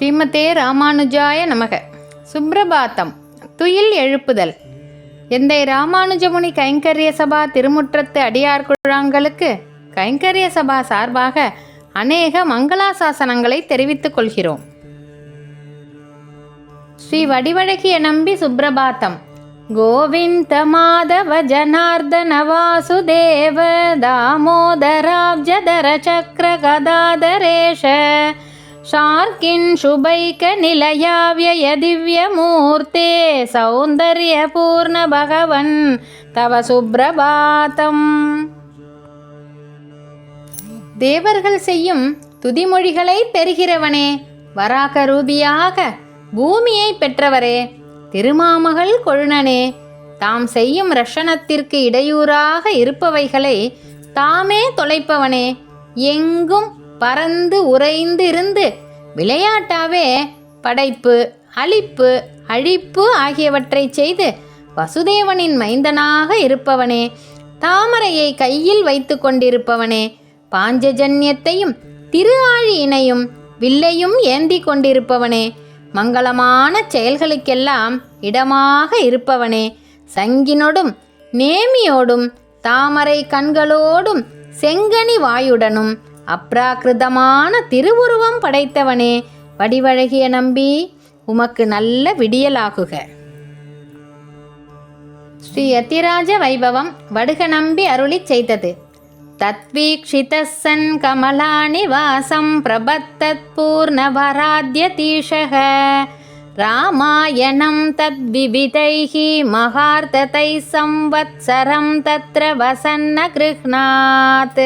ஸ்ரீமதே ராமானுஜாய நமக. சுப்ரபாத்தம். துயில் எழுப்புதல். எந்தை ராமானுஜமுனி கைங்கரிய சபா திருமுற்றத்து அடியார் குழாங்களுக்கு கைங்கரிய சபா சார்பாக அநேக மங்களாசாசனங்களை தெரிவித்துக் கொள்கிறோம். ஸ்ரீ வடிவழகிய நம்பி சுப்ரபாத்தம். கோவிந்த மாதவ ஜனார்தன வாசுதேவ தாமோதராப்ஜதர சக்கர கதாதரேஷ ஷார்க்கின் சுபைக நிலையாவிய திவ்யமூர்த்தே சௌந்தர்ய பூர்ண பகவன் தவ சுப்பிரபாதம் தேவர்கள் செய்யும் துதிமொழிகளை பெறுகிறவனே வராக ரூபியாக பூமியை பெற்றவரே திருமாமகள் கொழுனனே தாம் செய்யும் ரஷணத்திற்கு இடையூறாக இருப்பவைகளை தாமே தொலைப்பவனே எங்கும் பறந்து உறைந்து இருந்து விளையாட்டாவே படைப்பு அழிப்பு அழிப்பு ஆகியவற்றை செய்து வசுதேவனின் மைந்தனாக இருப்பவனே தாமரையை கையில் வைத்து கொண்டிருப்பவனே பாஞ்சஜன்யத்தையும் திரு ஆழியினையும் வில்லையும் ஏந்தி கொண்டிருப்பவனே மங்களமான செயல்களுக்கெல்லாம் இடமாக இருப்பவனே சங்கினோடும் நேமியோடும் தாமரை கண்களோடும் செங்கனி வாயுடனும் அப்ராக்கிருதமான திருவுருவம் படைத்தவனே வடிவழகிய நம்பி உமக்கு நல்ல விடியலாகுக ஸ்ரீ யத்திராஜ வைபவம் வடுக நம்பி அருளிச் செய்தது तत्वीक्षितः सन् कमलानिवासं प्रबद्धत् पूर्णवराद्यतीशः रामायणं तद्विविधैः महार्ततैः संवत्सरं तत्र वसन्न गृह्णात्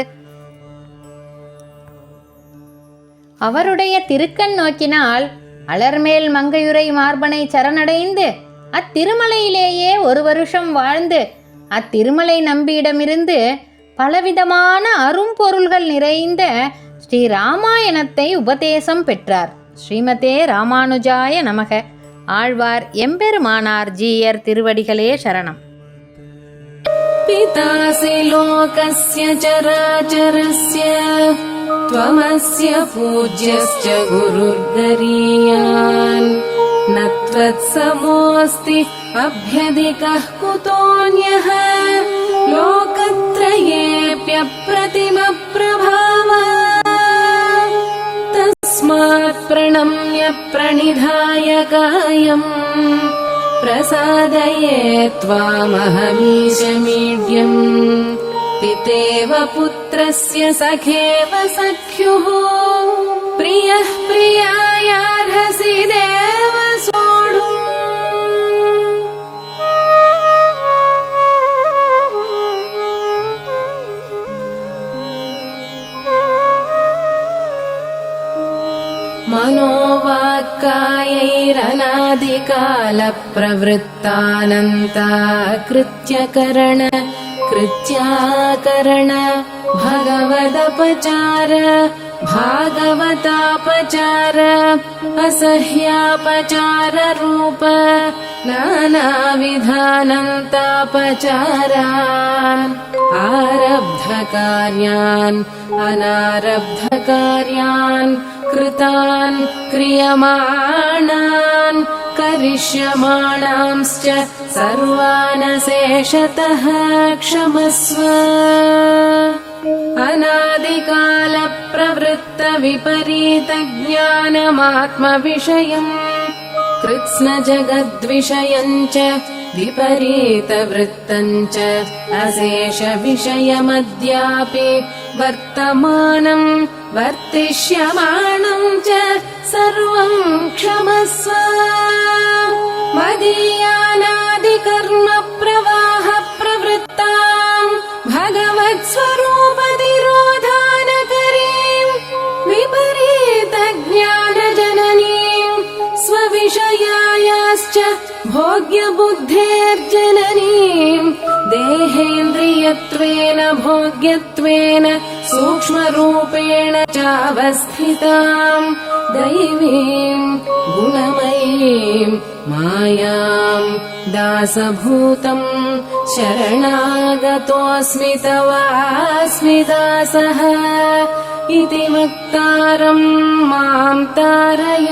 அவருடைய திருக்கண் நோக்கினால் அலர்மேல் மங்கையுரை மார்பனை சரணடைந்து அத்திருமலையிலேயே ஒரு வருஷம் வாழ்ந்து அத்திருமலை நம்பியிடமிருந்து பலவிதமான அரும்பொருள்கள் நிறைந்த ஸ்ரீ ராமாயணத்தை உபதேசம் பெற்றார் ஸ்ரீமதே ராமானுஜாய நமக ஆழ்வார் எம்பெருமானார் ஜீயர் திருவடிகளே சரணம் पितासि लोकस्य चराचरस्य त्वमस्य पूज्यश्च गुरुर्गरीयान् न त्वत्समोऽस्ति अभ्यधिकः कुतोऽन्यः। लोकत्रयेऽप्यप्रतिमप्रभाव। तस्मात् प्रणम्य प्रणिधाय कायम् प्रसादये त्वामहमीशमीड्यम् पितेव पुत्रस्य सखेव सख्युः। प्रियः प्रियायार्हसि देव सोढुम्। मनोवाक्कायैरनादिकालप्रवृत्तानन्ता कृत्यकरण कृत्याकरण भगवदपचार भागवतापचार असह्यापचार रूप नानाविधानन्तापचारान् आरब्धकार्यान् अनारब्धकार्यान् कृतान् क्रियमाणान् करिष्यमाणांश्च सर्वानशेषतः क्षमस्व। अनादिकालप्रवृत्त विपरीतज्ञानमात्मविषयम् कृत्स्नजगद्विषयम् च विपरीतवृत्तम् च अशेषविषयमद्यापि वर्तमानम् वर्तिष्यमाणम् च सर्वम् क्षमस्व। मदीयानादिकर्म प्रवाह प्रवृत्ताम् भगवत्स्वरूपतिरोधानकरीम् विपरीतज्ञानजननीम् स्वविषयायाश्च भोग्यबुद्धेर्जननीम् देहेन्द्रियत्वेन भोग्यत्वेन सूक्ष्मरूपेण चावस्थिताम् दैवीम् गुणमयीम् मायाम् दासभूतम् शरणागतोऽस्मि तवास्मि दासः। इति वक्तारम् माम् तारय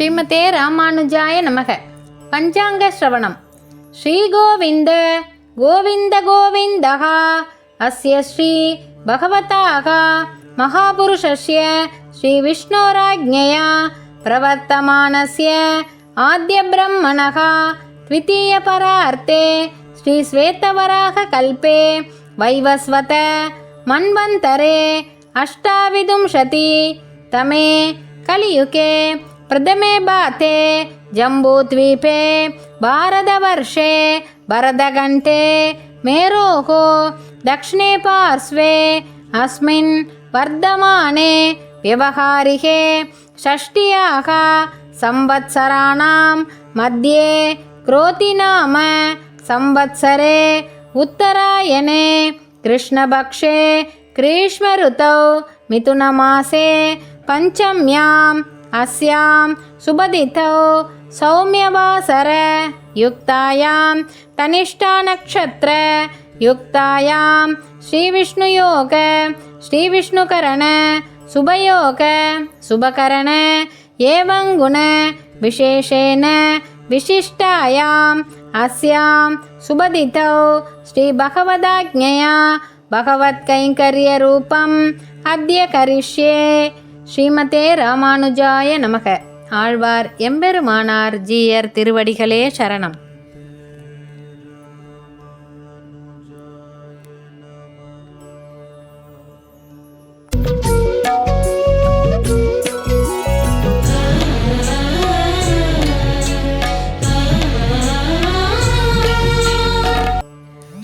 ஸ்ரீமதே ராமானுஜாய நமக பஞ்சாங்க ஸ்ரவணம் ஸ்ரீகோவிந்த கோவிந்த கோவிந்தः அஸ்ய ஸ்ரீ பகவதாக மகாபுருஷஸ்ய ஸ்ரீ விஷ்ணோராஜ்ஞயா பிரவர்த்தமானஸ்ய ஆத்ய பிரம்மணः द्वितीयपरार्थे श्रीश्वेतवराहकल्पे वैवस्वत मन्वन्तरे अष्टाविंशति तमे कलियुगे प्रथमे बाते जम्बूद्वीपे भारतवर्षे भरतघण्टे मेरोः दक्षिणे पार्श्वे अस्मिन् वर्धमाने व्यवहारिके षष्ट्याः संवत्सराणां मध्ये क्रोतिनाम संवत्सरे उत्तरायणे कृष्णपक्षे ग्रीष्मऋतौ मिथुनमासे पञ्चम्याम् अस्यां सुबदितौ सौम्यवासर युक्तायां तनिष्ठानक्षत्र युक्तायां श्रीविष्णुयोग श्रीविष्णुकरण शुभयोग शुभकरण एवं गुण विशेषेण विशिष्टायाम् अस्यां सुबदितौ श्रीभगवदाज्ञया भगवत्कैङ्कर्यरूपम् अद्य करिष्ये ஸ்ரீமதே ராமானுஜாய நமக. ஆழ்வார் எம்பெருமானார் ஜீயர் திருவடிகளே சரணம்.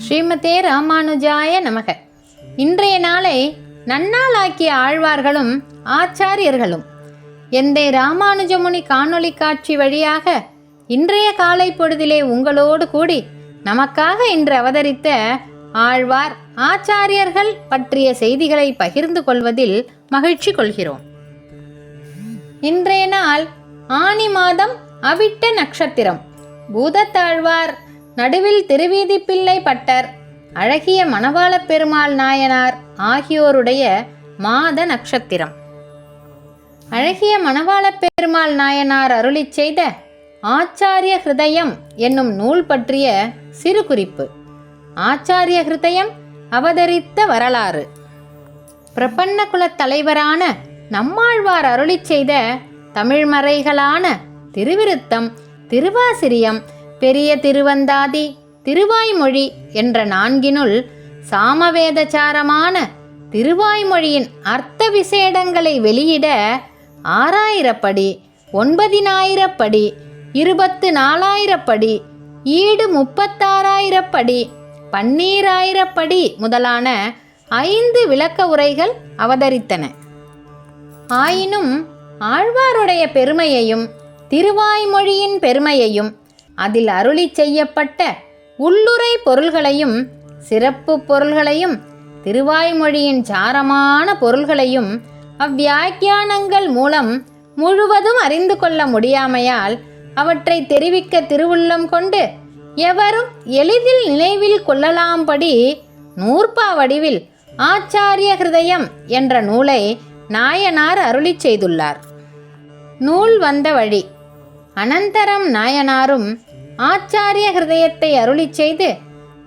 ஸ்ரீமதே ராமானுஜாய நமக. இன்றைய நாளை நன்னாளாக்கிய ஆழ்வார்களும் ஆச்சாரியர்களும். எந்தை ராமானுஜமுனி காணொளி காட்சி வழியாக இன்றைய காலை பொழுதிலே உங்களோடு கூடி நமக்காக இன்று அவதரித்த ஆழ்வார் ஆச்சாரியர்கள் பற்றிய செய்திகளை பகிர்ந்து கொள்வதில் மகிழ்ச்சி கொள்கிறோம். இன்றைய நாள் ஆனி மாதம் அவிட்ட நட்சத்திரம். பூதத்தாழ்வார் நடுவில் திருவீதி பிள்ளை பட்டர் அழகிய மணவாள பெருமாள் நாயனார் ஆகியோருடைய மாத நட்சத்திரம். அழகிய மணவாள பெருமாள் நாயனார் அருளிச் செய்த ஆச்சாரிய ஹிருதயம் என்னும் நூல் பற்றிய சிறு குறிப்பு. ஆச்சாரிய ஹிருதயம் அவதரித்த வரலாறு. பிரபன்ன குலத் தலைவரான நம்மாழ்வார் அருளிச் செய்த தமிழ்மறைகளான திருவிருத்தம் திருவாசிரியம் பெரிய திருவந்தாதி திருவாய்மொழி என்ற நான்கினுள் சாமவேதச்சாரமான திருவாய்மொழியின் அர்த்த விசேடங்களை வெளியிட ஆறாயிரப்படி ஒன்பதினாயிரப்படி இருபத்து நாலாயிரப்படி ஈடு முப்பத்தாறாயிரப்படி பன்னீராயிரப்படி முதலான ஐந்து விளக்க உரைகள் அவதரித்தன. ஆயினும் ஆழ்வாருடைய பெருமையையும் திருவாய்மொழியின் பெருமையையும் அதில் அருளி செய்யப்பட்ட உள்ளுரை பொருள்களையும் சிறப்பு பொருள்களையும் திருவாய்மொழியின் சாரமான பொருள்களையும் அவ்வியாக்கியானங்கள் மூலம் முழுவதும் அறிந்து கொள்ள முடியாமையால் அவற்றை தெரிவிக்க திருவுள்ளம் கொண்டு எவரும் எளிதில் நினைவில் கொள்ளலாம்படி நூற்பா வடிவில் ஆச்சாரிய ஹிருதயம் என்ற நூலை நாயனார் அருளிச் செய்துள்ளார். நூல் வந்த வழி. அனந்தரம் நாயனாரும் ஆச்சாரிய ஹிருதயத்தை அருளிச் செய்து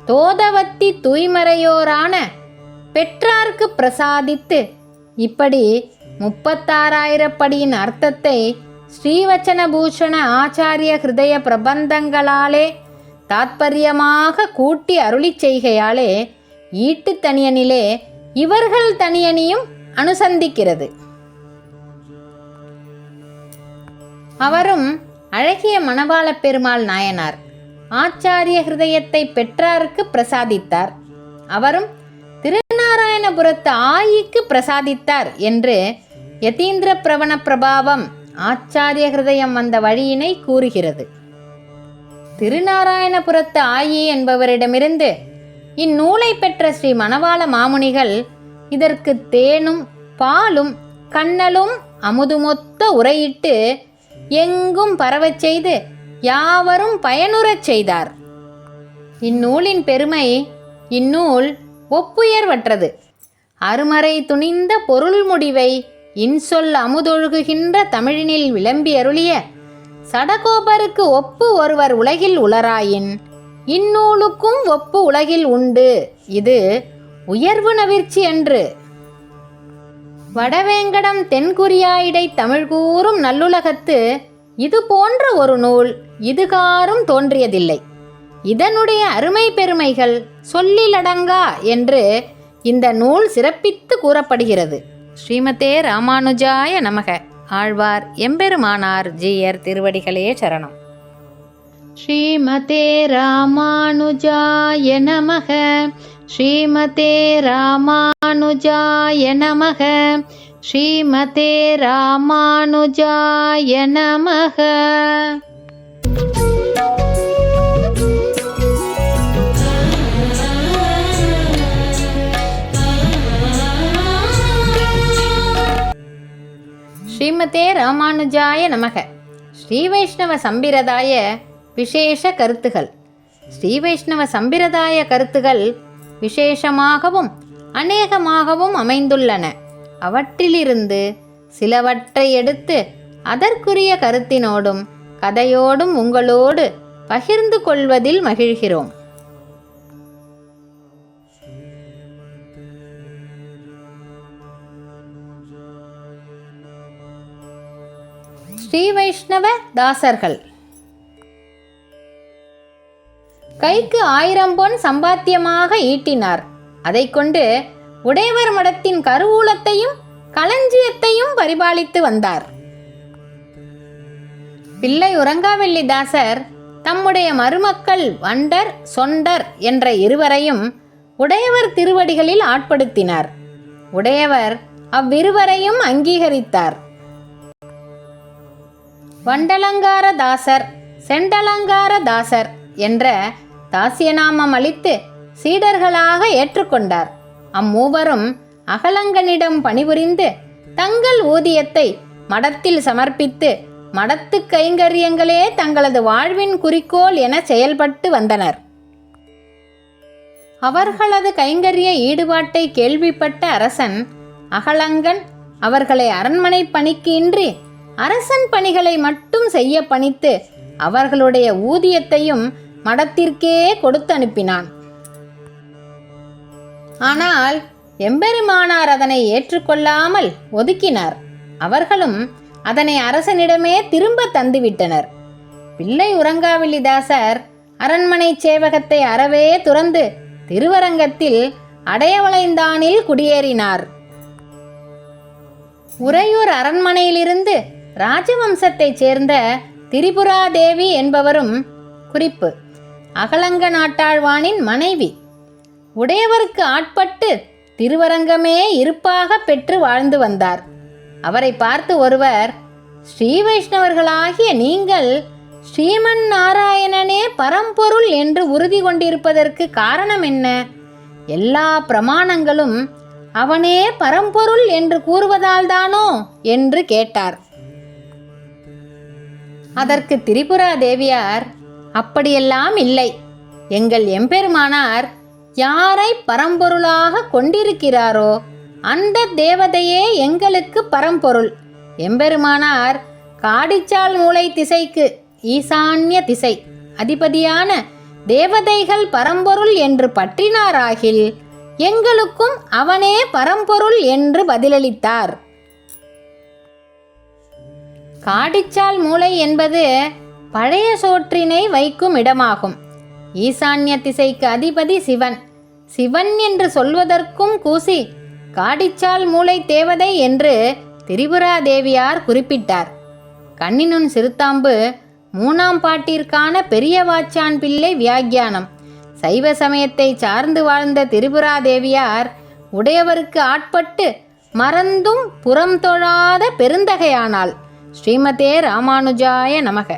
தோதவத்தி தூய்மறையோரான பெற்றார்க்கு பிரசாதித்து இப்படி முப்பத்தாறாயிரப்படியின் அர்த்தத்தை ஸ்ரீவச்சனபூஷண ஆச்சாரிய ஹிருதய பிரபந்தங்களாலே தாத்பரியமாக கூட்டி அருளிச் செய்கையாலே ஈட்டு தனியனிலே இவர்கள் தனியனியும் அனுசந்திக்கிறது. அவரும் அழகிய மணவாளப் பெருமாள் நாயனார் ஆச்சாரிய ஹிருதயத்தை பெற்றாருக்கு பிரசாதித்தார். அவரும் திருநாராயணபுரத்து ஆயிக்கு பிரசாதித்தார் என்று யதீந்திர பிரவண பிரபாவம் ஆச்சாரிய ஹிருதயம் வந்த வழியினை கூறுகிறது. திருநாராயணபுரத்து ஆயி என்பவரிடமிருந்து இந்நூலை பெற்ற ஸ்ரீ மணவாள மாமுனிகள் இதற்கு தேனும் பாலும் கண்ணலும் அமுதுமொத்த உரையிட்டு எங்கும் பரவச் செய்து யாவரும் பயனுறச் செய்தார். இந்நூலின் பெருமை இந்நூல் ஒப்புயர்வற்றது. அருமறை துணிந்த பொருள் முடிவை இன்சொல் அமுதொழுகுகின்ற தமிழினில் விளம்பி அருளிய சடகோபருக்கு ஒப்பு ஒருவர் உலகில் உளராயின் இந்நூலுக்கும் ஒப்பு உலகில் உண்டு. இது உயர்வு நவிர்ச்சி என்று வடவேங்கடம் தென்குரியாயிடை தமிழ் கூறும் நல்லுலகத்து இது போன்ற ஒரு நூல் இதுகாரும் தோன்றியதில்லை. இதனுடைய அருமை பெருமைகள் சொல்லிலடங்கா என்று இந்த நூல் சிறப்பித்து கூறப்படுகிறது. ஸ்ரீமதே ராமானுஜாய நமக. ஆழ்வார் எம்பெருமானார் ஜீயர் திருவடிகளே சரணம். ஸ்ரீமதே ராமானுஜாய நமக. ஸ்ரீமதே ராமானுஜாய நமக. ஸ்ரீமதே ராமானுஜாய நமக. ஸ்ரீமதே ராமானுஜாய நமக. ஸ்ரீ வைஷ்ணவ சம்பிரதாய விசேஷ கருத்துகள். ஸ்ரீ வைஷ்ணவ சம்பிரதாய கருத்துகள் விசேஷமாகவும் அநேகமாகவும் அமைந்துள்ளன. அவற்றிலிருந்து சிலவற்றை எடுத்து அதற்குரிய கருத்தினோடும் கதையோடும் உங்களோடு பகிர்ந்து கொள்வதில் மகிழ்கிறோம். ஸ்ரீ வைஷ்ணவ தாசர்கள். கைக்கு ஆயிரம் பொன் சம்பாத்தியமாக ஈட்டினார். அதை கொண்டு உடையவர் மடத்தின் கருவூலத்தையும் களஞ்சியத்தையும் பரிபாலித்து வந்தார். பிள்ளை உறங்காவெள்ளி தாசர் தம்முடைய மருமக்கள் வண்டர் சொண்டர் என்ற இருவரையும் உடையவர் திருவடிகளில் ஆட்படுத்தினார். உடையவர் அவ்விருவரையும் அங்கீகரித்தார். வண்டலங்கார தாசர் செண்டலங்கார தாசர் என்ற தாசியநாமம் அளித்து சீடர்களாக ஏற்றுக்கொண்டார். அம்மூவரும் அகலங்கனிடம் பணிபுரிந்து தங்கள் ஊதியத்தை மடத்தில் சமர்ப்பித்து மடத்து கைங்கரியங்களே தங்களது வாழ்வின் குறிக்கோள் என செயல்பட்டு வந்தனர். அவர்களது கைங்கரிய ஈடுபாட்டை கேள்விப்பட்ட அரசன் அகலங்கன் அவர்களை அரண்மனை பணிக்கு இன்றி அரசன் பணிகளை மட்டும் செய்ய பணித்து அவர்களுடைய ஊதியத்தையும் மடத்திற்கே கொடுத்து அனுப்பினான் ஆனால் எம்பெருமானார் அதனை ஏற்றுக்கொள்ளாமல் ஒதுக்கினார். அவர்களும் அதனை அரசனிடமே திரும்ப தந்துவிட்டனர். பிள்ளை உறங்காவில்லிதாசர் அரண்மனை சேவகத்தை அறவே துறந்து திருவரங்கத்தில் அடையவளைந்தானில் குடியேறினார். உறையூர் அரண்மனையிலிருந்து ராஜவம்சத்தைச் சேர்ந்த திரிபுராதேவி என்பவரும் குறிப்பு. அகலங்க நாட்டாழ்வானின் மனைவி. உடையவருக்கு ஆட்பட்டு திருவரங்கமே இருப்பாக பெற்று வாழ்ந்து வந்தார். அவரை பார்த்து ஒருவர் ஸ்ரீ வைஷ்ணவர்களாகிய நீங்கள் ஸ்ரீமன் நாராயணனே பரம்பொருள் என்று உறுதி கொண்டிருப்பதற்கு காரணம் என்ன? எல்லா பிரமாணங்களும் அவனே பரம்பொருள் என்று கூறுவதால்தானோ என்று கேட்டார். அதற்கு திரிபுரா தேவியார் அப்படியெல்லாம் இல்லை. எங்கள் எம்பெருமானார் யாரை பரம்பொருளாக கொண்டிருக்கிறாரோ அந்த தேவதையே எங்களுக்கு பரம்பொருள். எம்பெருமானார் காடிச்சால் மூலை திசைக்கு ஈசான்ய திசை அதிபதியான தேவதைகள் பரம்பொருள் என்று பற்றினாராகில் எங்களுக்கும் அவனே பரம்பொருள் என்று பதிலளித்தார். காடிச்சால் மூளை என்பது பழைய சோற்றினை வைக்கும் இடமாகும். ஈசான்ய திசைக்கு அதிபதி சிவன். சிவன் என்று சொல்வதற்கும் கூசி காடிச்சால் மூளை தேவதை என்று திரிபுரா தேவியார் குறிப்பிட்டார். கண்ணினுன் சிறுத்தாம்பு மூணாம் பாட்டிற்கான பெரிய வாச்சான் பிள்ளை வியாக்கியானம். சைவ சமயத்தை சார்ந்து வாழ்ந்த திரிபுரா தேவியார் உடையவருக்கு ஆட்பட்டு மறந்தும் புறம் தொழாத பெருந்தகையானாள். ஸ்ரீமதே ராமானுஜாய நமக.